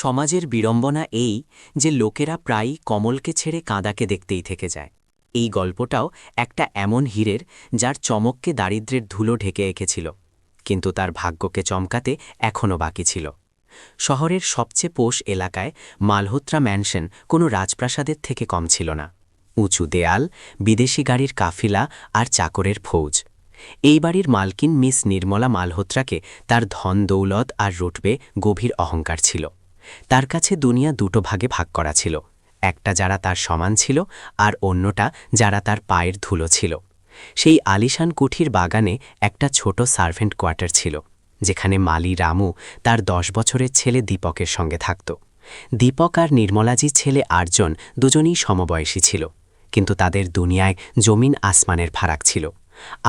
সমাজের বিড়ম্বনা এই যে লোকেরা প্রায়ই কমলকে ছেড়ে কাঁদাকে দেখতেই থেকে যায়। এই গল্পটাও একটা এমন হীরের যার চমককে দারিদ্র্যের ধুলো ঢেকে এঁকেছিল, কিন্তু তার ভাগ্যকে চমকাতে এখনও বাকি ছিল। শহরের সবচেয়ে পোষ এলাকায় মালহোত্রা ম্যানশন কোনো রাজপ্রাসাদের থেকে কম ছিল না। উঁচু দেয়াল, বিদেশি গাড়ির কাফিলা আর চাকরের ফৌজ। এই বাড়ির মালকিন মিস নির্মলা মালহোত্রাকে তার ধন, দৌলত আর রুটবে গভীর অহংকার ছিল। তার কাছে দুনিয়া দুটো ভাগে ভাগ করা ছিল। একটা যারা তার সমান ছিল আর অন্যটা যারা তার পায়ের ধুলো ছিল। সেই আলিশান কুঠির বাগানে একটা ছোট সার্ভেন্ট কোয়ার্টার ছিল, যেখানে মালি রামু তার দশ বছরের ছেলে দীপকের সঙ্গে থাকত। দীপক আর নির্মলাজির ছেলে আর্জন দুজনেই সমবয়সী ছিল, কিন্তু তাদের দুনিয়ায় জমিন আসমানের ফারাক ছিল।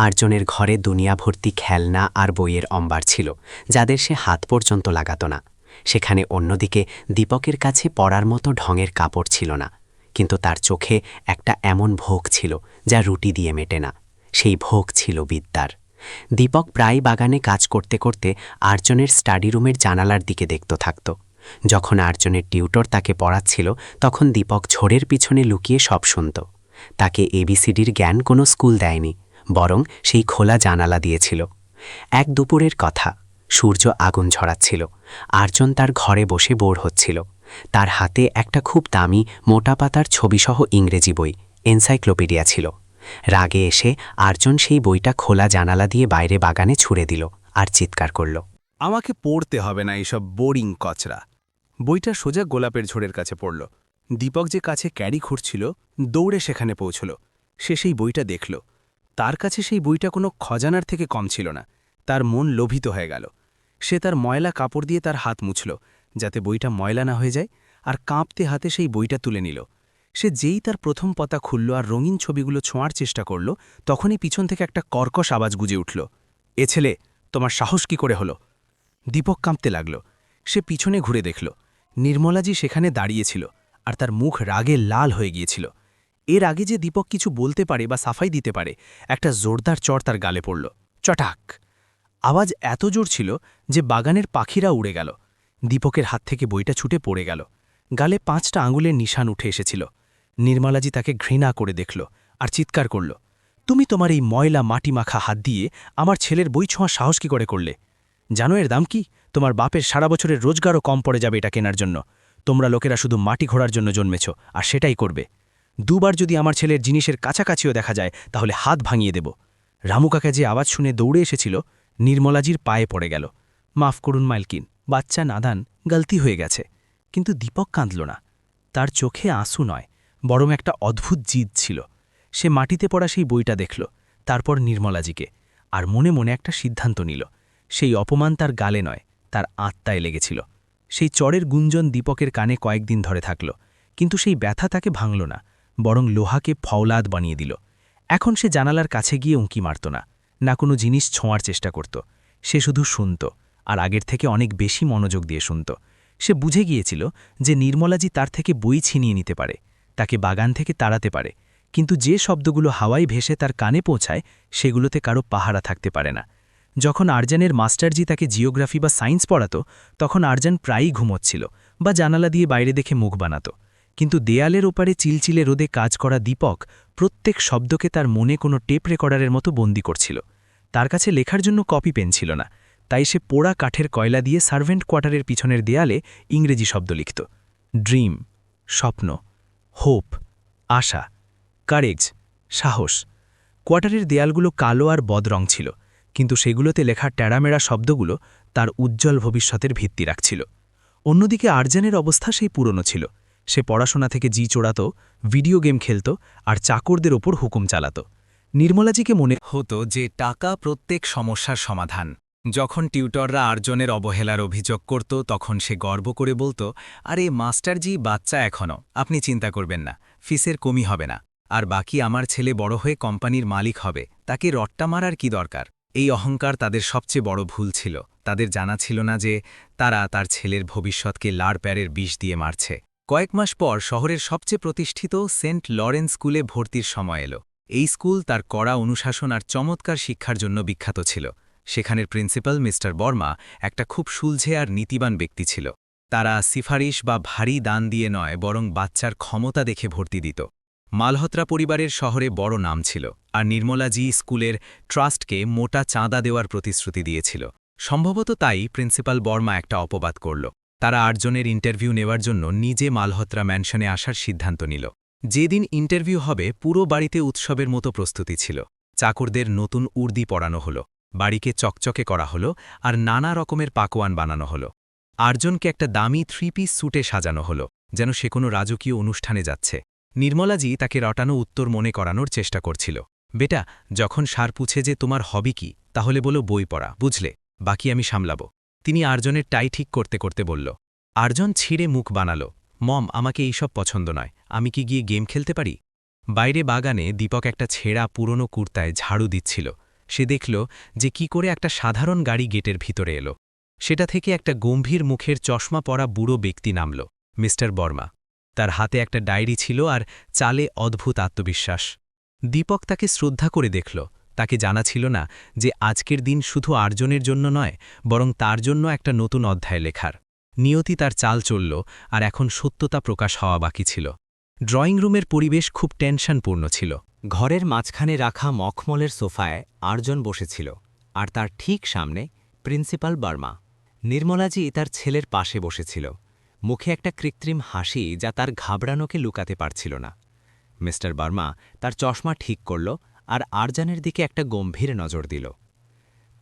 আর্জনের ঘরে দুনিয়া ভর্তি খেলনা আর বইয়ের অম্বার ছিল, যাদের সে হাত পর্যন্ত লাগাত না। সেখানে অন্যদিকে দীপকের কাছে পড়ার মতো ঢঙের কাপড় ছিল না, কিন্তু তার চোখে একটা এমন ভোগ ছিল যা রুটি দিয়ে মেটে না, সেই ভোগ ছিল বিদ্যার। দীপক প্রায় বাগানে কাজ করতে করতে আর্জনের স্টাডি রুমের জানালার দিকে দেখত থাকত। যখন আর্জনের টিউটর তাকে পড়াচ্ছিল, তখন দীপক ঝোড়ের পিছনে লুকিয়ে সব শুনত। তাকে এবিসিডির জ্ঞান কোনো স্কুল দেয়নি, বরং সেই খোলা জানালা দিয়েছিল। এক দুপুরের কথা সূর্য আগুন ঝরাচ্ছিল। আর্জন তার ঘরে বসে বোর হচ্ছিল। তার হাতে একটা খুব দামি, মোটা পাতার ছবিসহ ইংরেজি বই, এনসাইক্লোপিডিয়া ছিল। রাগে এসে আর্জন সেই বইটা খোলা জানালা দিয়ে বাইরে বাগানে ছুড়ে দিল আর চিৎকার করল। আমাকে পড়তে হবে না এইসব বোরিং কচরা। বইটা সোজা গোলাপের ঝোড়ের কাছে পড়ল। দীপক যে কাছে ক্যারি খুঁড়ছিল, দৌড়ে সেখানে পৌঁছল। সে সেই বইটা দেখল। তার কাছে সেই বইটা কোনো খজানার থেকে কম ছিল না। তার মন লোভিত হয়ে গেল। সে তার ময়লা কাপড় দিয়ে তার হাত মুছল, যাতে বইটা ময়লা না হয়ে যায়, আর কাঁপতে হাতে সেই বইটা তুলে নিল। সে যেই তার প্রথম পাতা খুলল আর রঙিন ছবিগুলো ছোঁয়ার চেষ্টা করল, তখনই পিছন থেকে একটা কর্কশ আওয়াজ গুজে উঠল। এ ছেলে, তোমার সাহস কি করে হলো? দীপক কাঁপতে লাগল। সে পিছনে ঘুরে দেখল, নির্মলাজি সেখানে দাঁড়িয়েছিল, আর তার মুখ রাগে লাল হয়ে গিয়েছিল। এর আগে যে দীপক কিছু বলতে পারে বা সাফাই দিতে পারে, একটা জোরদার চর তার গালে পড়ল। চটাক! আওয়াজ এত জোর ছিল যে বাগানের পাখিরা উড়ে গেল। দীপকের হাত থেকে বইটা ছুটে পড়ে গেল। গালে পাঁচটা আঙুলের নিশান উঠে এসেছিল। নির্মলাজি তাকে ঘৃণা করে দেখল আর চিৎকার করল, তুমি তোমার এই ময়লা মাটি মাখা হাত দিয়ে আমার ছেলের বই ছোঁয়া সাহস কি করে করলে? জানো এর দাম কি? তোমার বাপের সারা বছরের রোজগারও কম পড়ে যাবে এটা কেনার জন্য। তোমরা লোকেরা শুধু মাটি ঘোড়ার জন্য জন্মেছ আর সেটাই করবে। দুবার যদি আমার ছেলের জিনিসের কাছাকাছিও দেখা যায় তাহলে হাত ভাঙিয়ে দেব। রামুকাকা যে আওয়াজ শুনে দৌড়ে এসেছিল নির্মলাজির পায়ে পড়ে গেল। মাফ করুন মাইলকিন, বাচ্চা নাদান গলতি হয়ে গেছে। কিন্তু দীপক কাঁদল না। তার চোখে আঁসু নয়, বরং একটা অদ্ভুত জিদ ছিল। সে মাটিতে পড়া সেই বইটা দেখল, তারপর নির্মলাজিকে, আর মনে মনে একটা সিদ্ধান্ত নিল। সেই অপমান তার গালে নয়, তার আত্মায় লেগেছিল। সেই চরের গুঞ্জন দীপকের কানে কয়েকদিন ধরে থাকল, কিন্তু সেই ব্যথা তাকে ভাঙল না, বরং লোহাকে ফওলাদ বানিয়ে দিল। এখন সে জানালার কাছে গিয়ে উঁকি মারত না। না কোনো জিনিস ছোঁয়ার চেষ্টা করত। সে শুধু শুনত, আর আগের থেকে অনেক বেশি মনোযোগ দিয়ে শুনত। সে বুঝে গিয়েছিল যে নির্মলাজি তার থেকে বই ছিনিয়ে নিতে পারে, তাকে বাগান থেকে তাড়াতে পারে, কিন্তু যে শব্দগুলো হাওয়াই ভেসে তার কানে পৌঁছায়, সেগুলোতে কারও পাহারা থাকতে পারে না। যখন আরজানের মাস্টারজি তাকে জিওগ্রাফি বা সায়েন্স পড়াতো, তখন আরজান প্রায়ই ঘুমোচ্ছিল বা জানালা দিয়ে বাইরে দেখে মুখ বানাত। কিন্তু দেয়ালের ওপারে চিলচিলে রোদে কাজ করা দীপক প্রত্যেক শব্দকে তার মনে কোনো টেপ রেকর্ডারের মতো বন্দি করছিল। তার কাছে লেখার জন্য কপি পেন ছিল না, তাই সে পোড়া কাঠের কয়লা দিয়ে সার্ভেন্ট কোয়ার্টারের পিছনের দেয়ালে ইংরেজি শব্দ লিখত। ড্রিম, স্বপ্ন, হোপ, আশা, কারেজ, সাহস। কোয়ার্টারের দেয়ালগুলো কালো আর বদরং ছিল, কিন্তু সেগুলোতে লেখা ট্যাড়ামেড়া শব্দগুলো তার উজ্জ্বল ভবিষ্যতের ভিত্তি রাখছিল। অন্যদিকে আর্জানের অবস্থা সেই পুরনো ছিল। সে পড়াশোনা থেকে জি চোড়াত ভিডিও গেম খেলত আর চাকরদের ওপর হুকুম চালাত। নির্মলাজিকে মনে হতো যে টাকা প্রত্যেক সমস্যার সমাধান। যখন টিউটররা আর্জনের অবহেলার অভিযোগ করত, তখন সে গর্ব করে বলতো, আরে মাস্টারজি বাচ্চা এখনও আপনি চিন্তা করবেন না, ফিসের কমি হবে না। আর বাকি আমার ছেলে বড় হয়ে কোম্পানির মালিক হবে, তাকে রট্টা মারার কি দরকার? এই অহংকার তাদের সবচেয়ে বড় ভুল ছিল। তাদের জানা ছিল না যে তারা তার ছেলের ভবিষ্যৎকে লাড় প্যারের বিষ দিয়ে মারছে। কয়েক মাস পর শহরের সবচেয়ে প্রতিষ্ঠিত সেন্ট লরেন্স স্কুলে ভর্তির সময় এলো। এই স্কুল তার কড়া অনুশাসন আর চমৎকার শিক্ষার জন্য বিখ্যাত ছিল। সেখানের প্রিন্সিপাল মিস্টার বর্মা একটা খুব সুলঝে আর নীতিবান ব্যক্তি ছিল। তারা সিফারিশ বা ভারী দান দিয়ে নয়, বরং বাচ্চার ক্ষমতা দেখে ভর্তি দিত। মালহোত্রা পরিবারের শহরে বড় নাম ছিল, আর নির্মলাজি স্কুলের ট্রাস্টকে মোটা চাঁদা দেওয়ার প্রতিশ্রুতি দিয়েছিল। সম্ভবত তাই প্রিন্সিপাল বর্মা একটা অপবাদ করল। তারা আটজনের ইন্টারভিউ নেওয়ার জন্য নিজে মালহোত্রা ম্যানশনে আসার সিদ্ধান্ত নিল। যেদিন ইন্টারভিউ হবে, পুরো বাড়িতে উৎসবের মতো প্রস্তুতি ছিল। চাকরদের নতুন উর্দি পরানো হলো, বাড়িকে চকচকে করা হলো আর নানা রকমের পাকোয়ান বানানো হলো। আর্জনকে একটা দামি থ্রি পিস স্যুটে সাজানো হলো, যেন সে কোনো রাজকীয় অনুষ্ঠানে যাচ্ছে। নির্মলাজি তাকে রটানো উত্তর মনে করানোর চেষ্টা করছিল। বেটা, যখন সার পুছে যে তোমার হবি কি, তাহলে বলো বই পড়া, বুঝলে? বাকি আমি সামলাব। তিনি আর্জনের টাই ঠিক করতে করতে বলল, আর্জন ছিঁড়ে মুখ বানালো। মম, আমাকে এইসব পছন্দ নয়। আমি কি গিয়ে গেম খেলতে পারি? বাইরে বাগানে দীপক একটা ছেঁড়া পুরনো কুর্তায় ঝাড়ু দিচ্ছিল। সে দেখল যে কি করে একটা সাধারণ গাড়ি গেটের ভিতরে এলো। সেটা থেকে একটা গম্ভীর মুখের চশমা পরা বুড়ো ব্যক্তি নামল, মিস্টার বর্মা। তার হাতে একটা ডায়েরি ছিল আর চালে অদ্ভুত আত্মবিশ্বাস। দীপক তাকে শ্রদ্ধা করে দেখল তাকে জানা ছিল না যে আজকের দিন শুধু আর্জনের জন্য নয়, বরং তার জন্য একটা নতুন অধ্যায় লেখার। নিয়তি তার চাল চলল, আর এখন সত্যতা প্রকাশ হওয়া বাকি ছিল। ড্রয়িং রুমের পরিবেশ খুব টেনশনপূর্ণ ছিল। ঘরের মাঝখানে রাখা মখমলের সোফায় আর্জন বসেছিল, আর তার ঠিক সামনে প্রিন্সিপাল বার্মা। নির্মলাজি তার ছেলের পাশে বসেছিল। মুখে একটা কৃত্রিম হাসি যা তার ঘাবড়ানোকে লুকাতে পারছিল না। মিস্টার বার্মা তার চশমা ঠিক করল আর আরজানের দিকে একটা গম্ভীর নজর দিল।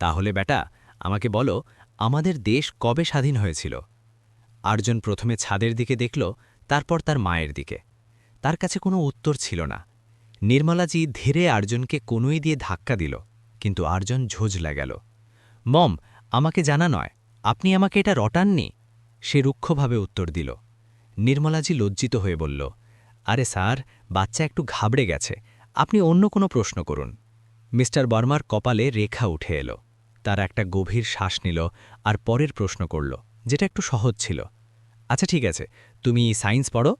তাহলে বেটা, আমাকে বলো, আমাদের দেশ কবে স্বাধীন হয়েছিল? আরজন প্রথমে ছাদের দিকে দেখল, তারপর তার মায়ের দিকে। তার কাছে কোনো উত্তর ছিল না। নির্মলাজি ধীরে আর্জনকে কোনোই দিয়ে ধাক্কা দিল, কিন্তু আর্জন ঝোঁঝলা গেল। মম, আমাকে জানা নয়, আপনি আমাকে এটা রটাননি? সে রুক্ষভাবে উত্তর দিল। নির্মলাজি লজ্জিত হয়ে বলল, আরে স্যার, বাচ্চা একটু ঘাবড়ে গেছে আপনি অন্য কোনো প্রশ্ন করুন। মিস্টার বর্মার কপালে রেখা উঠে এলো। তার একটা গভীর শ্বাস নিল আর পরের প্রশ্ন করল, যেটা একটু সহজ ছিল। আচ্ছা ঠিক আছে, তুমি সায়েন্স পড়ো।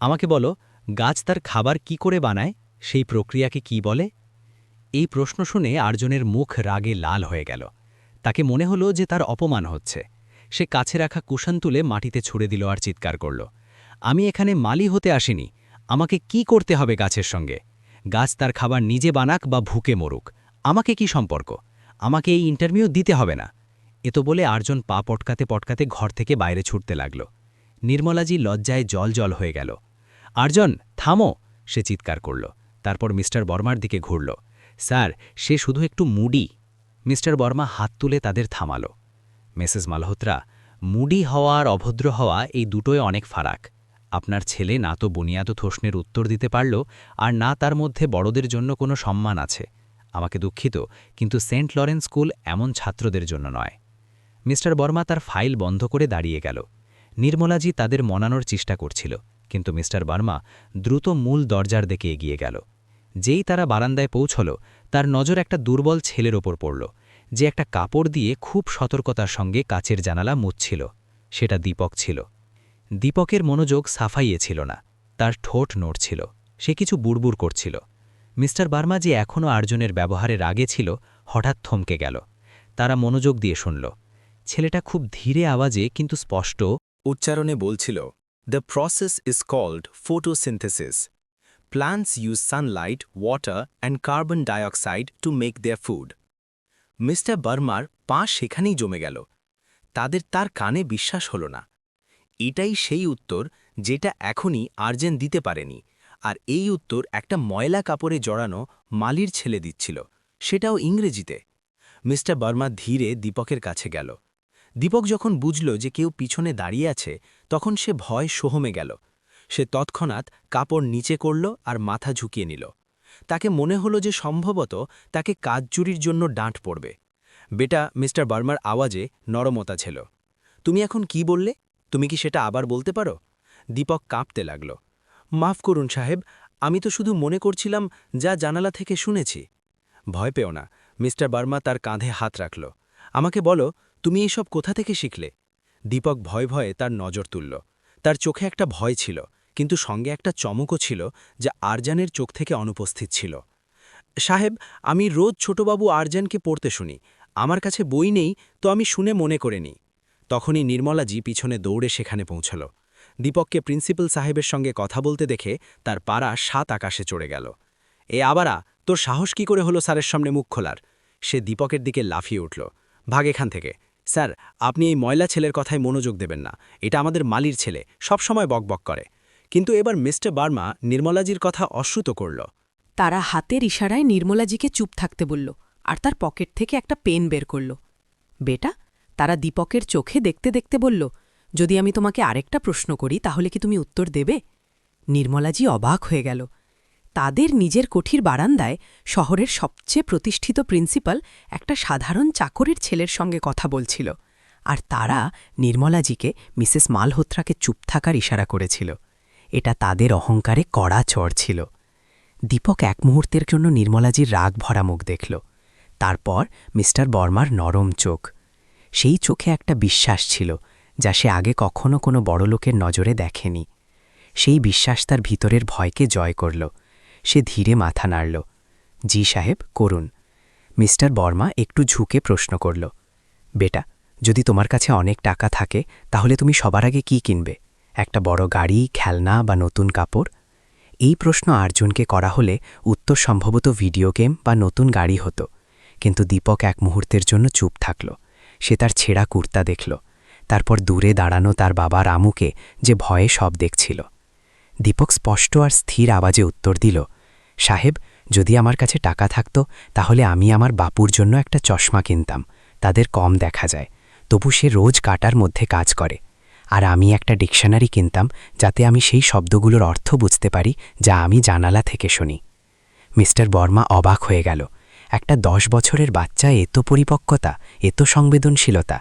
আমাকে বলো, গাছ তার খাবার কি করে বানায়? সেই প্রক্রিয়াকে কি বলে? এই প্রশ্ন শুনে আর্জনের মুখ রাগে লাল হয়ে গেল। তাকে মনে হলো যে তার অপমান হচ্ছে। সে কাছে রাখা কুশন তুলে মাটিতে ছুড়ে দিল আর চিৎকার করল, আমি এখানে মালি হতে আসিনি। আমাকে কি করতে হবে গাছের সঙ্গে? গাছ তার খাবার নিজে বানাক বা ভুকে মরুক। আমাকে কি সম্পর্ক? আমাকে এই ইন্টারভিউ দিতে হবে না। এ তো বলে আর্জন পা পটকাতে পটকাতে ঘর থেকে বাইরে ছুটতে লাগল। নির্মলাজি লজ্জায় জল জল হয়ে গেল। আর্জন, থামো! সে চিৎকার করল। তারপর মিস্টার বর্মার দিকে ঘুরল। স্যার, সে শুধু একটু মুডি। মিস্টার বর্মা হাত তুলে তাদের থামাল। মিসেস মালহোত্রা, মুডি হওয়া আর অভদ্র হওয়া এই দুটোই অনেক ফারাক। আপনার ছেলে না তো বুনিয়াদ প্রশ্নের উত্তর দিতে পারল আর না তার মধ্যে বড়দের জন্য কোনো সম্মান আছে। আমাকে দুঃখিত, কিন্তু সেন্ট লরেন্স স্কুল এমন ছাত্রদের জন্য নয়। মিস্টার বর্মা তার ফাইল বন্ধ করে দাঁড়িয়ে গেল। নির্মলাজি তাদের মনানোর চেষ্টা করছিল, কিন্তু মিস্টার বার্মা দ্রুত মূল দরজার দিকে এগিয়ে গেল। যেই তারা বারান্দায় পৌঁছল, তার নজর একটা দুর্বল ছেলের ওপর পড়ল, যে একটা কাপড় দিয়ে খুব সতর্কতার সঙ্গে কাচের জানালা মুচ্ছিল সেটা দীপক ছিল। দীপকের মনোযোগ সাফাইয়ে ছিল না। তার ঠোঁট নড়ছিল। সে কিছু বুড়বুড় করছিল। মিস্টার বার্মা যে এখনও আর্জনের ব্যবহারে রাগে ছিল, হঠাৎ থমকে গেল। তারা মনোযোগ দিয়ে শুনল। ছেলেটা খুব ধীরে আওয়াজে কিন্তু স্পষ্ট উচ্চারণে বলছিল the process is called photosynthesis plants use sunlight water and carbon dioxide to make their food mister বার্মার পা সেখানেই জমে গেল। তাদের তার কানে বিশ্বাস হল না। এটাই সেই উত্তর যেটা এখনই আর্জেন দিতে পারেনি। আর এই উত্তর একটা ময়লা কাপড়ে জড়ানো মালির ছেলে দিচ্ছিল, সেটাও ইংরেজিতে। মিস্টার বার্মা ধীরে দীপকের কাছে গেল। দীপক যখন বুঝল যে কেউ পিছনে দাঁড়িয়ে আছে, তখন সে ভয় সোহমে গেল। সে তৎক্ষণাৎ কাপড় নিচে করল আর মাথা ঝুঁকিয়ে নিল। তাকে মনে হলো যে সম্ভবত তাকে কাজ চুরির জন্য ডাঁট পড়বে। বেটা, মিস্টার বার্মার আওয়াজে নরমতা ছিল। তুমি এখন কি বললে? তুমি কি সেটা আবার বলতে পারো? দীপক কাঁপতে লাগল। মাফ করুন সাহেব, আমি তো শুধু মনে করছিলাম যা জানালা থেকে শুনেছি। ভয় পেও না, মিস্টার বার্মা তার কাঁধে হাত রাখল। আমাকে বলো, তুমি এইসব কোথা থেকে শিখলে? দীপক ভয় ভয়ে তার নজর তুলল। তার চোখে একটা ভয় ছিল, কিন্তু সঙ্গে একটা চমকও ছিল যা আরজানের চোখ থেকে অনুপস্থিত ছিল। সাহেব, আমি রোজ ছোটবাবু আরজানকে পড়তে শুনি। আমার কাছে বই নেই, তো আমি শুনে মনে করে নিই। তখনই নির্মলাজি পিছনে দৌড়ে সেখানে পৌঁছল। দীপককে প্রিন্সিপাল সাহেবের সঙ্গে কথা বলতে দেখে তার পাড়া সাত আকাশে চড়ে গেল। এ আবারা, তোর সাহস কি করে হলো স্যারের সামনে মুখ খোলার? সে দীপকের দিকে লাফিয়ে উঠল। ভাগ এখান থেকে। স্যার, আপনি এই ময়লা ছেলের কথায় মনোযোগ দেবেন না। এটা আমাদের মালির ছেলে সব সময় বকবক করে। কিন্তু এবার মিস্টার বার্মা নির্মলাজির কথা অশ্রুত করল। তারা হাতের ইশারায় নির্মলাজিকে চুপ থাকতে বলল আর তার পকেট থেকে একটা পেন বের করল। বেটা তারা দীপকের চোখে দেখতে দেখতে বলল, যদি আমি তোমাকে আরেকটা প্রশ্ন করি, তাহলে কি তুমি উত্তর দেবে? নির্মলাজি অবাক হয়ে গেল। তাদের নিজের কঠির বারান্দায় শহরের সবচেয়ে প্রতিষ্ঠিত প্রিন্সিপাল একটা সাধারণ চাকরের ছেলের সঙ্গে কথা বলছিল, আর তারা নির্মলাজিকে মিসেস মালহোত্রাকে চুপ থাকার ইশারা করেছিল। এটা তাদের অহংকারে কড়া চড় ছিল। দীপক এক মুহূর্তের জন্য নির্মলাজির রাগ ভরা মুখ দেখল। তারপর মিস্টার বর্মার নরম চোখ সেই চোখে একটা বিশ্বাস ছিল, যা সে আগে কখনো কোনো বড়লোকের নজরে দেখেনি। সেই বিশ্বাস তার ভিতরের ভয়কে জয় করল। সে ধীরে মাথা নাড়ল। জি সাহেব, করুন। মিস্টার বর্মা একটু ঝুঁকে প্রশ্ন করল। বেটা, যদি তোমার কাছে অনেক টাকা থাকে, তাহলে তুমি সবার আগে কি কিনবে? একটা বড় গাড়ি, খেলনা বা নতুন কাপড়? এই প্রশ্ন আর্জুনকে করা হলে উত্তর সম্ভবত ভিডিও গেম বা নতুন গাড়ি হতো। কিন্তু দীপক এক মুহূর্তের জন্য চুপ থাকল। সে তার ছেঁড়া কুর্তা দেখল। তারপর দূরে দাঁড়ানো তার বাবা রামুকে যে ভয়ে সব দেখছিল। দীপক স্পষ্ট আর স্থির আওয়াজে উত্তর দিল, সাহেব, যদি আমার কাছে টাকা থাকত, তাহলে আমি আমার বাপুর জন্য একটা চশমা কিনতাম। তাদের কম দেখা যায়। তবু সে রোজ কাটার মধ্যে কাজ করে। আর আমি একটা ডিকশনারি কিনতাম, যাতে আমি সেই শব্দগুলোর অর্থ বুঝতে পারি, যা আমি জানালা থেকে শুনি। মিস্টার বর্মা অবাক হয়ে গেল। একটা দশ বছরের বাচ্চা এত পরিপক্কতা, এত সংবেদনশীলতা।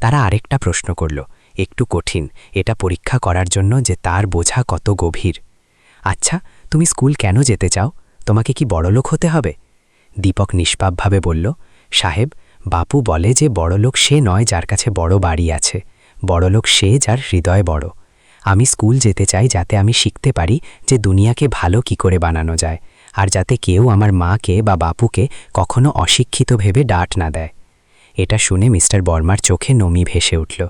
তারা আরেকটা প্রশ্ন করল, একটু কঠিন, এটা পরীক্ষা করার জন্য যে তার বোঝা কত গভীর। আচ্ছা তুমি স্কুল কেন যেতে চাও? তোমাকে কি বড়লোক হতে হবে? দীপক নিষ্পাপভাবে বলল, সাহেব, বাপু বলে যে বড়লোক সে নয় যার কাছে বড় বাড়ি আছে। বড়লোক সে যার হৃদয় বড়। আমি স্কুল যেতে চাই যাতে আমি শিখতে পারি যে দুনিয়াকে ভালো কি করে বানানো যায়। আর যাতে কেউ আমার মাকে বা বাপুকে কখনো অশিক্ষিত ভেবে ডাট না দেয়। এটা শুনে মিস্টার বর্মার চোখে নমি ভেসে উঠল।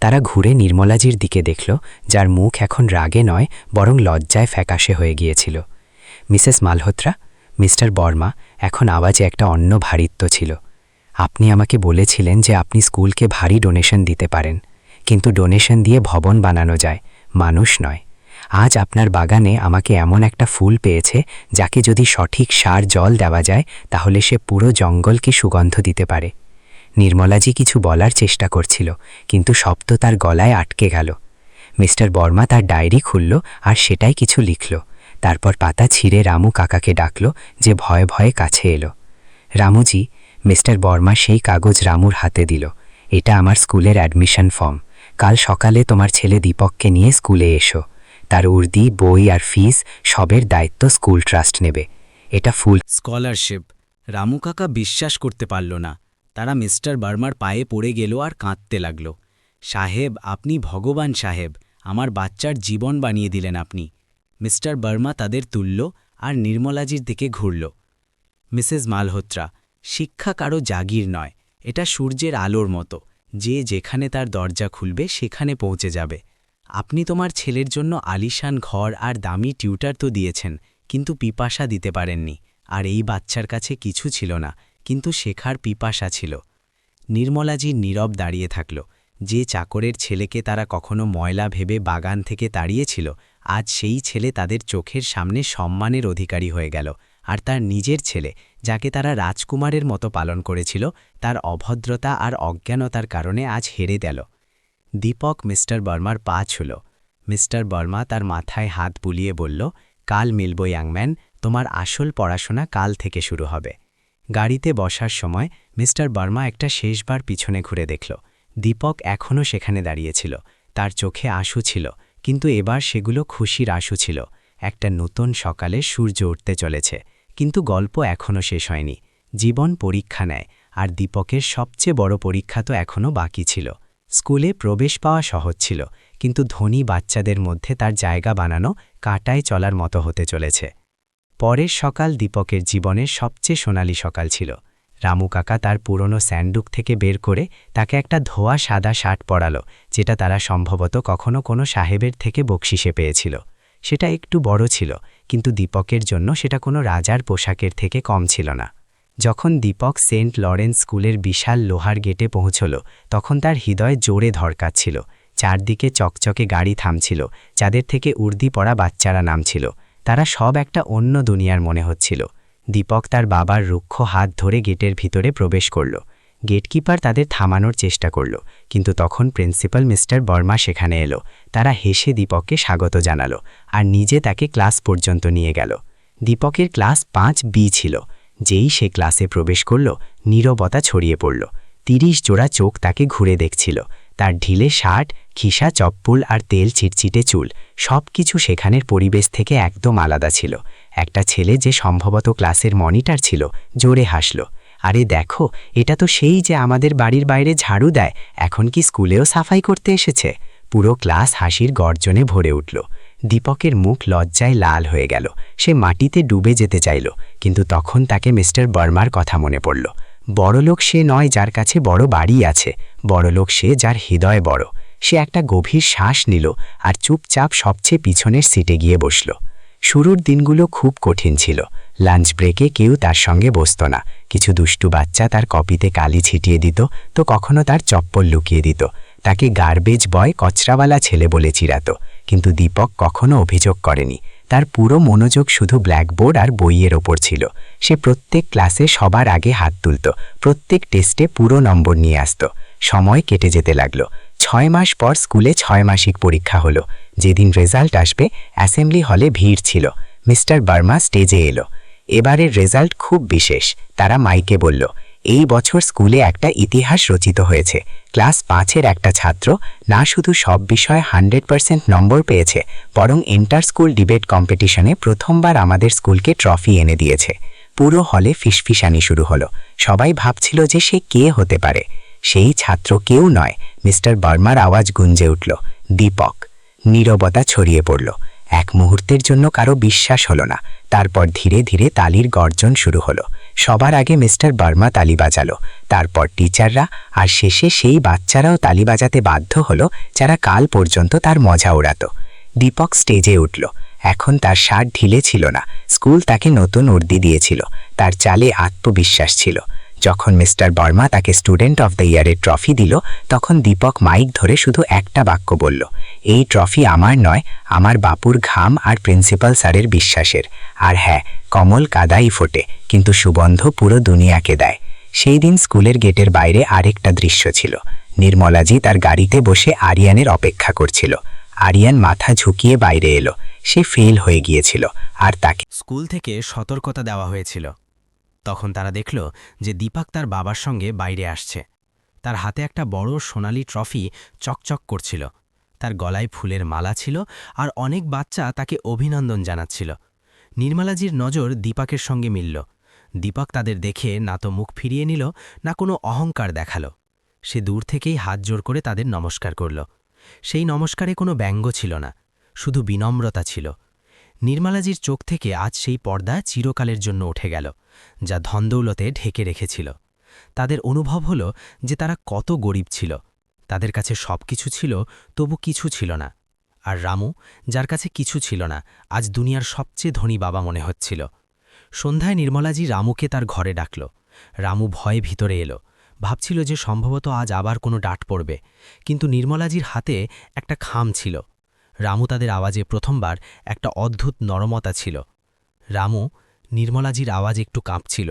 তারা ঘুরে নির্মলাজির দিকে দেখল, যার মুখ এখন রাগে নয়, বরং লজ্জায় ফ্যাকাশে হয়ে গিয়েছিল। মিসেস মালহোত্রা, মিস্টার বর্মা, এখন আওয়াজে একটা অন্য ভারিত্ব ছিল। আপনি আমাকে বলেছিলেন যে আপনি স্কুলকে ভারী ডোনেশন দিতে পারেন, কিন্তু ডোনেশন দিয়ে ভবন বানানো যায়, মানুষ নয়। আজ আপনার বাগানে আমাকে এমন একটা ফুল পেয়েছে, যাকে যদি সঠিক সার জল দেওয়া যায়, তাহলে সে পুরো জঙ্গলকে সুগন্ধ দিতে পারে। নির্মলাজি কিছু বলার চেষ্টা করছিল, কিন্তু শব্দ তার গলায় আটকে গেল। মিস্টার বর্মা তার ডায়েরি খুলল আর সেটাই কিছু লিখল। তারপর পাতা ছিঁড়ে রামু কাকাকে ডাকল যে ভয়ে ভয়ে কাছে এলো। রামুজি, মিস্টার বর্মা সেই কাগজ রামুর হাতে দিল। এটা আমার স্কুলের অ্যাডমিশন ফর্ম। কাল সকালে তোমার ছেলে দীপককে নিয়ে স্কুলে এসো। তার উর্দি, বই আর ফিস সবের দায়িত্ব স্কুল ট্রাস্ট নেবে। এটা ফুল স্কলারশিপ। রামু কাকা বিশ্বাস করতে পারল না। তারা মিস্টার বার্মার পায়ে পড়ে গেল আর কাঁদতে লাগল। সাহেব, আপনি ভগবান সাহেব, আমার বাচ্চার জীবন বানিয়ে দিলেন আপনি। মিস্টার বার্মা তাদের তুলল আর নির্মলাজির দিকে ঘুরল। মিসেস মালহোত্রা, শিক্ষা কারও জাগির নয়, এটা সূর্যের আলোর মতো। যে যেখানে তার দরজা খুলবে সেখানে পৌঁছে যাবে। আপনি তোমার ছেলের জন্য আলিশান ঘর আর দামি টিউটার তো দিয়েছেন, কিন্তু পিপাসা দিতে পারেননি। আর এই বাচ্চার কাছে কিছু ছিল না, কিন্তু শেখার পিপাসা ছিল। নির্মলাজি নীরব দাঁড়িয়ে থাকল। যে চাকরের ছেলেকে তারা কখনো ময়লা ভেবে বাগান থেকে তাড়িয়েছিল, আজ সেই ছেলে তাদের চোখের সামনে সম্মানের অধিকারী হয়ে গেল। আর তার নিজের ছেলে, যাকে তারা রাজকুমারের মতো পালন করেছিল, তার অভদ্রতা আর অজ্ঞানতার কারণে আজ হেরে গেল। দীপক মিস্টার বর্মার পা ছুল। মিস্টার বর্মা তার মাথায় হাত বুলিয়ে বলল, কাল মিলব ইয়াংম্যান, তোমার আসল পড়াশোনা কাল থেকে শুরু হবে। গাড়িতে বসার সময় মিস্টার বর্মা একটা শেষবার পিছনে ঘুরে দেখল। দীপক এখনও সেখানে দাঁড়িয়েছিল। তার চোখে আশু ছিল, কিন্তু এবার সেগুলো খুশির আশু ছিল। একটা নতুন সকালে সূর্য উঠতে চলেছে, কিন্তু গল্প এখনও শেষ হয়নি। জীবন পরীক্ষা নেয়, আর দীপকের সবচেয়ে বড় পরীক্ষা তো এখনও বাকি ছিল। স্কুলে প্রবেশ পাওয়া সহজ ছিল, কিন্তু ধনী বাচ্চাদের মধ্যে তার জায়গা বানানো কাটায় চলার মতো হতে চলেছে। পরের সকাল দীপকের জীবনের সবচেয়ে সোনালী সকাল ছিল। রামু কাকা তার পুরনো স্যান্ডুক থেকে বের করে তাকে একটা ধোয়া সাদা শার্ট পরালো, যেটা তারা সম্ভবত কখনো কোনো সাহেবের থেকে বকশিসে পেয়েছিল। সেটা একটু বড় ছিল, কিন্তু দীপকের জন্য সেটা কোনো রাজার পোশাকের থেকে কম ছিল না। যখন দীপক সেন্ট লরেন্স স্কুলের বিশাল লোহার গেটে পৌঁছল, তখন তার হৃদয় জোরে ধরকাচ্ছিল চারদিকে চকচকে গাড়ি থামছিল, যাদের থেকে উর্দি পড়া বাচ্চারা নামছিল। তারা সব একটা অন্য দুনিয়ার মনে হচ্ছিল। দীপক তার বাবার রুক্ষ হাত ধরে গেটের ভিতরে প্রবেশ করল। গেটকিপার তাদের থামানোর চেষ্টা করল, কিন্তু তখন প্রিন্সিপাল মিস্টার বর্মা সেখানে এলো। তারা হেসে দীপককে স্বাগত জানালো আর নিজে তাকে ক্লাস পর্যন্ত নিয়ে গেল। দীপকের ক্লাস পাঁচ বি ছিল। যেই সে ক্লাসে প্রবেশ করল, নীরবতা ছড়িয়ে পড়ল। তিরিশ জোড়া চোখ তাকে ঘুরে দেখছিল। তার ঢিলে শার্ট, খিসা চপ্পল আর তেল চিটচিটে চুল সব কিছু সেখানের পরিবেশ থেকে একদম আলাদা ছিল। একটা ছেলে যে সম্ভবত ক্লাসের মনিটর ছিল, জোরে হাসল। আরে দেখো, এটা তো সেই যে আমাদের বাড়ির বাইরে ঝাড়ু দেয়, এখন কি স্কুলেও সাফাই করতে এসেছে? পুরো ক্লাস হাসির গর্জনে ভরে উঠল। দীপকের মুখ লজ্জায় লাল হয়ে গেল। সে মাটিতে ডুবে যেতে চাইল, কিন্তু তখন তাকে মিস্টার বর্মার কথা মনে পড়ল। বড়লোক সে নয় যার কাছে বড় বাড়ি আছে, বড়লোক সে যার হৃদয় বড়। সে একটা গভীর শ্বাস নিল আর চুপচাপ সবচেয়ে পিছনের সিটে গিয়ে বসল। শুরুর দিনগুলো খুব কঠিন ছিল। লাঞ্চ ব্রেকে কেউ তার সঙ্গে বসত না। কিছু দুষ্টু বাচ্চা তার কপিতে কালি ছিটিয়ে দিত, তো কখনো তার চপ্পল লুকিয়ে দিত। তাকে গার্বেজ বয় কচরাওয়ালা ছেলে বলে চিরাত। কিন্তু দীপক কখনো অভিযোগ করেনি। তার পুরো মনোযোগ শুধু ব্ল্যাকবোর্ড আর বইয়ের ওপর ছিল। সে প্রত্যেক ক্লাসে সবার আগে হাত তুলত, প্রত্যেক টেস্টে পুরো নম্বর নিয়ে আসত। সময় কেটে যেতে লাগল। ছয় মাস পর স্কুলে ছয় মাসিক পরীক্ষা হলো। যেদিন রেজাল্ট আসবে, অ্যাসেম্বলি হলে ভিড় ছিল। মিস্টার বার্মা স্টেজে এলো। এবারের রেজাল্ট খুব বিশেষ। তারা মাইকে বলল এই বছর স্কুলে একটা ইতিহাস রচিত হয়েছে। ক্লাস পাঁচের একটা ছাত্র না শুধু সব বিষয়ে হান্ড্রেড পার্সেন্ট নম্বর পেয়েছে, বরং ইন্টার স্কুল ডিবেট কম্পিটিশনে প্রথমবার আমাদের স্কুলকে ট্রফি এনে দিয়েছে। পুরো হলে ফিসফিসানি শুরু হলো। সবাই ভাবছিল যে সে কে হতে পারে। সেই ছাত্র কেউ নয়, মিস্টার বর্মার আওয়াজ গুঞ্জে উঠল। দীপক। নীরবতা ছড়িয়ে পড়ল। এক মুহূর্তের জন্য কারও বিশ্বাস হলো না। তারপর ধীরে ধীরে তালির গর্জন শুরু হলো। সবার আগে মিস্টার বার্মা তালি বাজালো। তারপর টিচাররা আর শেষে সেই বাচ্চারাও তালি বাজাতে বাধ্য হলো, যারা কাল পর্যন্ত তার মজা ওড়াত। দীপক স্টেজে উঠল। এখন তার শার্ট ঢিলে ছিল না। স্কুল তাকে নতুন উর্দি দিয়েছিল। তার চালে আত্মবিশ্বাস ছিল। যখন মিস্টার বর্মা তাকে স্টুডেন্ট অফ দ্য ইয়ারের ট্রফি দিল, তখন দীপক মাইক ধরে শুধু একটা বাক্য বলল, এই ট্রফি আমার নয়, আমার বাপুর ঘাম আর প্রিন্সিপাল স্যারের বিশ্বাসের। আর হ্যাঁ কমল কাদাই ফোটে, কিন্তু সুগন্ধ পুরো দুনিয়াকে দেয়। সেই দিন স্কুলের গেটের বাইরে আরেকটা দৃশ্য ছিল। নির্মলাজি তার গাড়িতে বসে আরিয়ানের অপেক্ষা করছিল। আরিয়ান মাথা ঝুঁকিয়ে বাইরে এলো। সে ফেল হয়ে গিয়েছিল, আর তাকে স্কুল থেকে সতর্কতা দেওয়া হয়েছিল। তখন তারা দেখল যে দীপাক তার বাবার সঙ্গে বাইরে আসছে। তার হাতে একটা বড় সোনালি ট্রফি চকচক করছিল। তার গলায় ফুলের মালা ছিল আর অনেক বাচ্চা তাকে অভিনন্দন জানাচ্ছিল। নির্মলাজির নজর দীপাকের সঙ্গে মিলল। দীপক তাদের দেখে না তো মুখ ফিরিয়ে নিল, না কোনো অহংকার দেখাল। সে দূর থেকেই হাত জোর করে তাদের নমস্কার করল। সেই নমস্কারে কোনো ব্যঙ্গ ছিল না, শুধু বিনম্রতা ছিল। নির্মলাজির চোখ থেকে আজ সেই পর্দা চিরকালের জন্য উঠে গেল, যা ধনদৌলতে ঢেকে রেখেছিল। তাদের অনুভব হল যে তারা কত গরিব ছিল। তাদের কাছে সব কিছু ছিল, তবু কিছু ছিল না। আর রামু, যার কাছে কিছু ছিল না, আজ দুনিয়ার সবচেয়ে ধনী বাবা মনে হচ্ছিল। সন্ধ্যায় নির্মলাজি রামুকে তার ঘরে ডাকল। রামু ভয়ে ভিতরে এলো। ভাবছিল যে সম্ভবত আজ আবার কোনো ডাট পড়বে। কিন্তু নির্মলাজির হাতে একটা খাম ছিল। রামু তাদের আওয়াজে প্রথমবার একটা অদ্ভুত নরমতা ছিল। রামু, নির্মলাজির আওয়াজ একটু কাঁপছিল।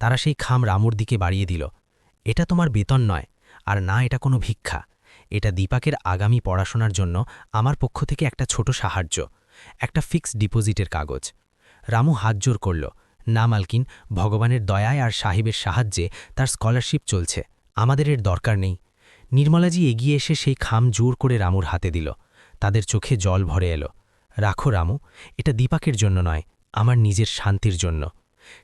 তারা সেই খাম রামুর দিকে বাড়িয়ে দিল। এটা তোমার বেতন নয়, আর না এটা কোনো ভিক্ষা। এটা দীপাকের আগামী পড়াশোনার জন্য আমার পক্ষ থেকে একটা ছোট সাহায্য, একটা ফিক্সড ডিপোজিটের কাগজ। রামু হাত জোর করল। না মালকিন, ভগবানের দয়ায় আর সাহেবের সাহায্যে তার স্কলারশিপ চলছে। আমাদের এর দরকার নেই। নির্মলাজি এগিয়ে এসে সেই খাম জোর করে রামুর হাতে দিল। তাদের চোখে জল ভরে এলো। রাখো রামু, এটা দীপাকের জন্য নয়, আমার নিজের শান্তির জন্য।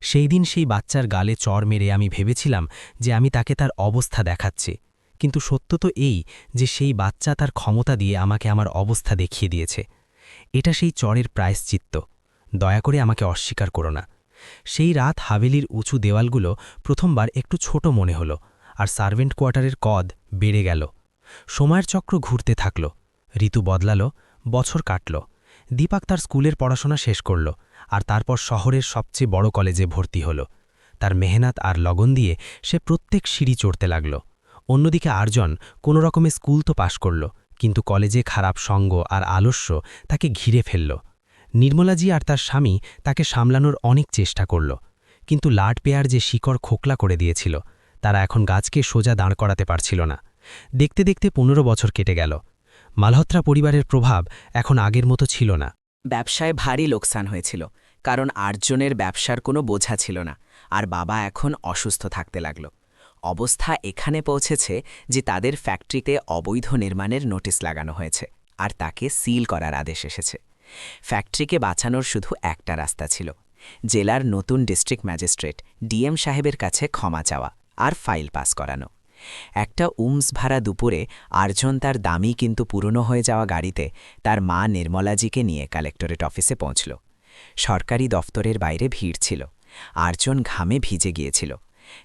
সেই দিন সেই বাচ্চার গালে চর মেরে আমি ভেবেছিলাম যে আমি তাকে তার অবস্থা দেখাচ্ছি। কিন্তু সত্য তো এই যে সেই বাচ্চা তার ক্ষমতা দিয়ে আমাকে আমার অবস্থা দেখিয়ে দিয়েছে। এটা সেই চরের প্রায়শ্চিত্ত। দয়া করে আমাকে অস্বীকার করো না। সেই রাত হাভেলির উঁচু দেওয়ালগুলো প্রথমবার একটু ছোট মনে হলো, আর সার্ভেন্ট কোয়ার্টারের কদ বেড়ে গেল। সময়ের চক্র ঘুরতে থাকল। ঋতু বদলাল, বছর কাটল। দীপাক তার স্কুলের পড়াশোনা শেষ করল আর তারপর শহরের সবচেয়ে বড় কলেজে ভর্তি হল। তার মেহনত আর লগন দিয়ে সে প্রত্যেক সিঁড়ি চড়তে লাগল। অন্যদিকে আর্জন কোনো রকমে স্কুল তো পাশ করল, কিন্তু কলেজে খারাপ সঙ্গ আর আলস্য তাকে ঘিরে ফেলল। নির্মলাজি আর তার স্বামী তাকে সামলানোর অনেক চেষ্টা করল, কিন্তু লাট পেয়ার যে শিকড় খোকলা করে দিয়েছিল, তারা এখন গাছকে সোজা দাঁড় করাতে পারছিল না। দেখতে দেখতে পনেরো বছর কেটে গেল মালহোত্রা পরিবারের প্রভাব এখন আগের মতো ছিল না। ব্যবসায় ভারী লোকসান হয়েছিল, কারণ আটজনের ব্যবসার কোনো বোঝা ছিল না, আর বাবা এখন অসুস্থ থাকতে লাগল। অবস্থা এখানে পৌঁছেছে যে তাদের ফ্যাক্টরিতে অবৈধ নির্মাণের নোটিশ লাগানো হয়েছে, আর তাকে সিল করার আদেশ এসেছে। ফ্যাক্টরিকে বাঁচানোর শুধু একটা রাস্তা ছিল, জেলার নতুন ডিস্ট্রিক্ট ম্যাজিস্ট্রেট ডিএম সাহেবের কাছে ক্ষমা চাওয়া আর ফাইল পাস করানো। একটা উমস ভাড়া দুপুরে আর্জন তার দামি কিন্তু পুরনো হয়ে যাওয়া গাড়িতে তার মা নির্মলাজিকে নিয়ে কালেক্টরেট অফিসে পৌঁছল। সরকারি দফতরের বাইরে ভিড় ছিল। আর্জন ঘামে ভিজে গিয়েছিল।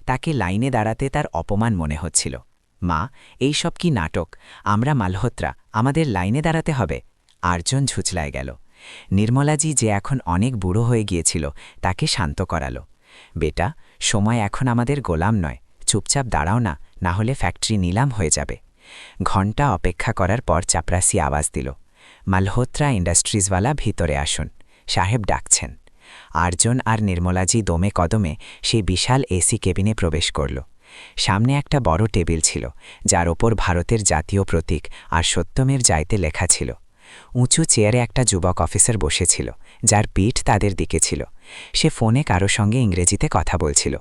তাকে লাইনে দাঁড়াতে তার অপমান মনে হচ্ছিল। মা, এই সব কি নাটক? আমরা মালহোত্রা, আমাদের লাইনে দাঁড়াতে হবে? আর্জন ঝুচলায় গেল। নির্মলাজি যে এখন অনেক বুড়ো হয়ে গিয়েছিল, তাকে শান্ত করালো। বেটা, সময় এখন আমাদের গোলাম নয়। চুপচাপ দাঁড়াও না না হলে ফ্যাক্টরি নিলাম হয়ে যাবে। ঘণ্টা অপেক্ষা করার পর চাপরাসি আওয়াজ দিল, মালহোত্রা ইন্ডাস্ট্রিজওয়ালা ভিতরে আসুন, সাহেব ডাকছেন। আর্জন আর নির্মলাজি দমে কদমে সেই বিশাল এসি কেবিনে প্রবেশ করল। সামনে একটা বড় টেবিল ছিল, যার ওপর ভারতের জাতীয় প্রতীক আর সত্যমের যাইতে লেখা ছিল। উঁচু চেয়ারে একটা যুবক অফিসার বসেছিল, যার পিঠ তাদের দিকে ছিল। সে ফোনে কারও সঙ্গে ইংরেজিতে কথা বলছিল।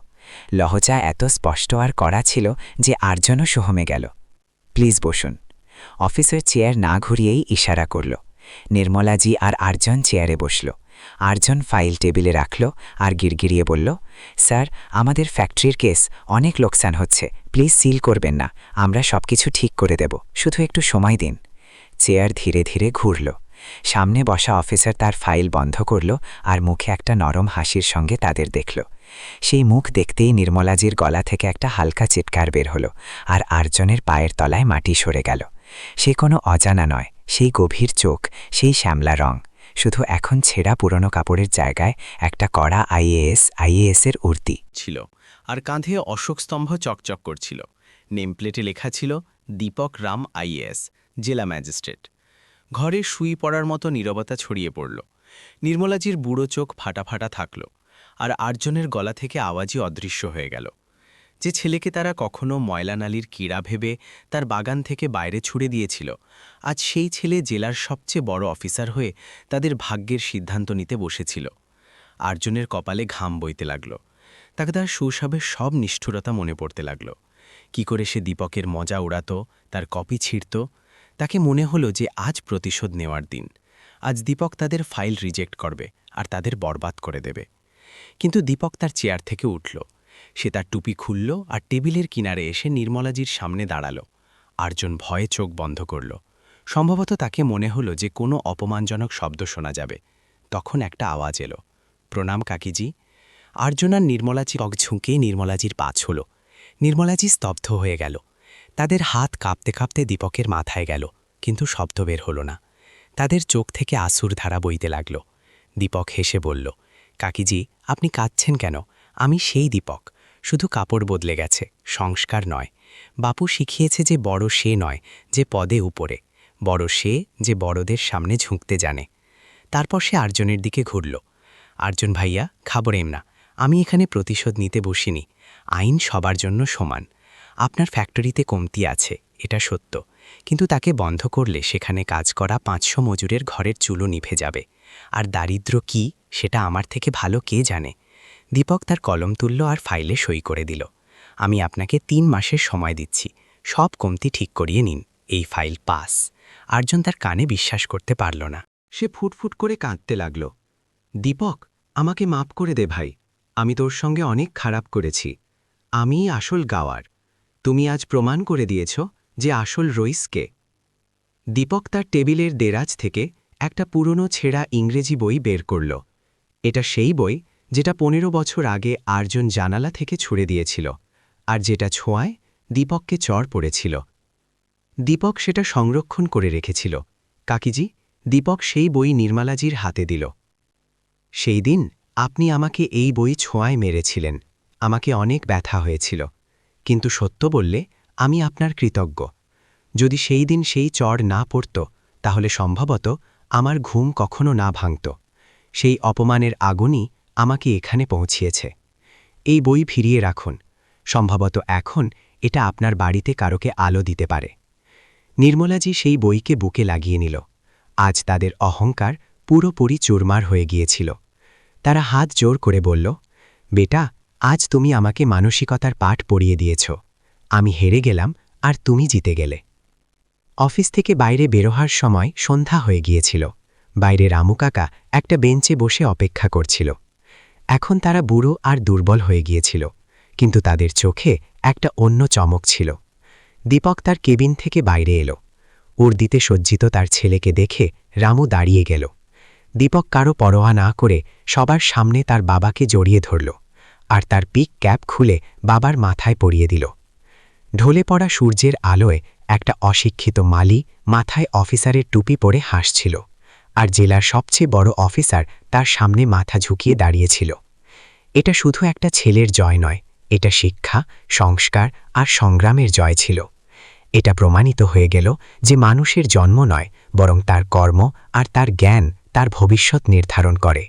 লহজা এত স্পষ্ট আর কড়া ছিল যে আর্জনও সোহমে গেল। প্লিজ বসুন। অফিসের চেয়ার না ঘুরিয়েই ইশারা করল। নির্মলাজি আর আর্জন চেয়ারে বসল। আর্জন ফাইল টেবিলে রাখল আর গিরগিরিয়ে বলল, স্যার, আমাদের ফ্যাক্টরির কেস অনেক লোকসান হচ্ছে। প্লিজ সিল করবেন না। আমরা সবকিছু ঠিক করে দেব। শুধু একটু সময় দিন। চেয়ার ধীরে ধীরে ঘুরল। সামনে বসা অফিসার তার ফাইল বন্ধ করল আর মুখে একটা নরম হাসির সঙ্গে তাদের দেখল। সেই মুখ দেখতেই নির্মলাজির গলা থেকে একটা হালকা চিৎকার বের হলো আর আর্জনের পায়ের তলায় মাটি সরে গেল। সে কোনো অজানা নয়, সেই গভীর চোখ, সেই শ্যামলা রং। শুধু এখন ছেঁড়া পুরনো কাপড়ের জায়গায় একটা কড়া আইএএস আইএএসের উর্তি। ছিল আর কাঁধে অশোক স্তম্ভ চকচক করছিল। নেমপ্লেটে লেখা ছিল, দীপক রাম আইএএস জেলা ম্যাজিস্ট্রেট। ঘরে শুই পড়ার মতো নীরবতা ছড়িয়ে পড়ল। নির্মলাজির বুড়ো চোখ ফাটা ফাটা থাকল। আর আর্জনের গলা থেকে আওয়াজই অদৃশ্য হয়ে গেল। যে ছেলেকে তারা কখনো ময়লানালির কীড়া ভেবে তার বাগান থেকে বাইরে ছুড়ে দিয়েছিল, আজ সেই ছেলে জেলার সবচেয়ে বড় অফিসার হয়ে তাদের ভাগ্যের সিদ্ধান্ত নিতে বসেছিল। আর্জনের কপালে ঘাম বইতে লাগল। তাকে তার শৈশবের সব নিষ্ঠুরতা মনে পড়তে লাগল। কি করে সে দীপকের মজা উড়াত, তার কপি ছিঁড়ত, তাকে মনে হলো যে আজ প্রতিশোধ নেওয়ার দিন। আজ দীপক তাদের ফাইল রিজেক্ট করবে আর তাদের বরবাদ করে দেবে। কিন্তু দীপক তার চেয়ার থেকে উঠল। সে তার টুপি খুলল আর টেবিলের কিনারে এসে নির্মলাজির সামনে দাঁড়াল। আর্জন ভয়ে চোখ বন্ধ করল। সম্ভবত তাকে মনে হলো যে কোনো অপমানজনক শব্দ শোনা যাবে। তখন একটা আওয়াজ এলো। প্রণাম, কাকিজি। আর্জন আর নির্মলাজি কক ঝুঁকে নির্মলাজির পা হল নির্মলাজি স্তব্ধ হয়ে গেল। তাদের হাত কাঁপতে কাঁপতে দীপকের মাথায় গেল, কিন্তু শব্দ বের হলো না। তাদের চোখ থেকে আসুর ধারা বইতে লাগল। দীপক হেসে বলল কাকিজি, আপনি কাঁদছেন কেন? আমি সেই দীপক। শুধু কাপড় বদলে গেছে, সংস্কার নয়। বাপু শিখিয়েছে যে বড় সে নয়, যে পদে উপরে। বড় সে যে বড়দের সামনে ঝুঁকতে জানে। তারপর সে আর্জনের দিকে ঘুরল। আর্জুন ভাইয়া খাবরেম না আমি এখানে প্রতিশোধ নিতে বসিনি। আইন সবার জন্য সমান। আপনার ফ্যাক্টরিতে কমতি আছে, এটা সত্য। কিন্তু তাকে বন্ধ করলে সেখানে কাজ করা পাঁচশো মজুরের ঘরের চুলো নিভে যাবে। আর দারিদ্র কি? সেটা আমার থেকে ভালো কে জানে? দীপক তার কলম তুলল আর ফাইলে সই করে দিল। আমি আপনাকে তিন মাসের সময় দিচ্ছি। সব কমতি ঠিক করিয়ে নিন। এই ফাইল পাস। আর্জন তার কানে বিশ্বাস করতে পারল না। সে ফুটফুট করে কাঁদতে লাগল। দীপক, আমাকে মাপ করে দে ভাই। আমি তোর সঙ্গে অনেক খারাপ করেছি। আমি আসল গাওয়ার। তুমি আজ প্রমাণ করে দিয়েছ যে আসল রইসকে দীপক তার টেবিলের দেরাজ থেকে একটা পুরনো ছেঁড়া ইংরেজি বই বের করল। এটা সেই বই যেটা পনেরো বছর আগে আর্জন জানালা থেকে ছুড়ে দিয়েছিল আর যেটা ছোঁয়ায় দীপককে চর পড়েছিল। দীপক সেটা সংরক্ষণ করে রেখেছিল। কাকিজি, দীপক সেই বই নির্মালাজির হাতে দিল। সেই দিন আপনি আমাকে এই বই ছোঁয়ায় মেরেছিলেন। আমাকে অনেক ব্যথা হয়েছিল। কিন্তু সত্য বললে আমি আপনার কৃতজ্ঞ। যদি সেই দিন সেই চর না পড়ত, তাহলে সম্ভবত আমার ঘুম কখনো না ভাঙত। সেই অপমানের আগুনই আমাকে এখানে পৌঁছিয়েছে। এই বই ফিরিয়ে রাখুন। সম্ভবত এখন এটা আপনার বাড়িতে কারোকে আলো দিতে পারে। নির্মলাজি সেই বইকে বুকে লাগিয়ে নিল। আজ তাদের অহংকার পুরোপুরি চুরমার হয়ে গিয়েছিল। তারা হাত জোর করে বলল, বেটা, আজ তুমি আমাকে মানসিকতার পাঠ পড়িয়ে দিয়েছ। আমি হেরে গেলাম আর তুমি জিতে গেলে। অফিস থেকে বাইরে বেরোহার সময় সন্ধ্যা হয়ে গিয়েছিল। বাইরে রামু কাকা একটা বেঞ্চে বসে অপেক্ষা করছিল। এখন তারা বুড়ো আর দুর্বল হয়ে গিয়েছিল, কিন্তু তাদের চোখে একটা অন্য চমক ছিল। দীপক তার কেবিন থেকে বাইরে এলো। উর্দিতে সজ্জিত তার ছেলেকে দেখে রামু দাঁড়িয়ে গেল। দীপক কারও পরোয়া না করে সবার সামনে তার বাবাকে জড়িয়ে ধরল আর তার পিক ক্যাপ খুলে বাবার মাথায় পরিয়ে দিল। ঢলে পড়া সূর্যের আলোয় একটা অশিক্ষিত মালি মাথায় অফিসারের টুপি পরে হাসছিল। আর জেলার সবচেয়ে বড় অফিসার তার সামনে মাথা ঝুঁকিয়ে দাঁড়িয়েছিল। এটা শুধু একটা ছেলের জয় নয়, এটা শিক্ষা, সংস্কার আর সংগ্রামের জয় ছিল। এটা প্রমাণিত হয়ে গেল যে মানুষের জন্ম নয়, বরং তার কর্ম আর তার জ্ঞান তার ভবিষ্যৎ নির্ধারণ করে।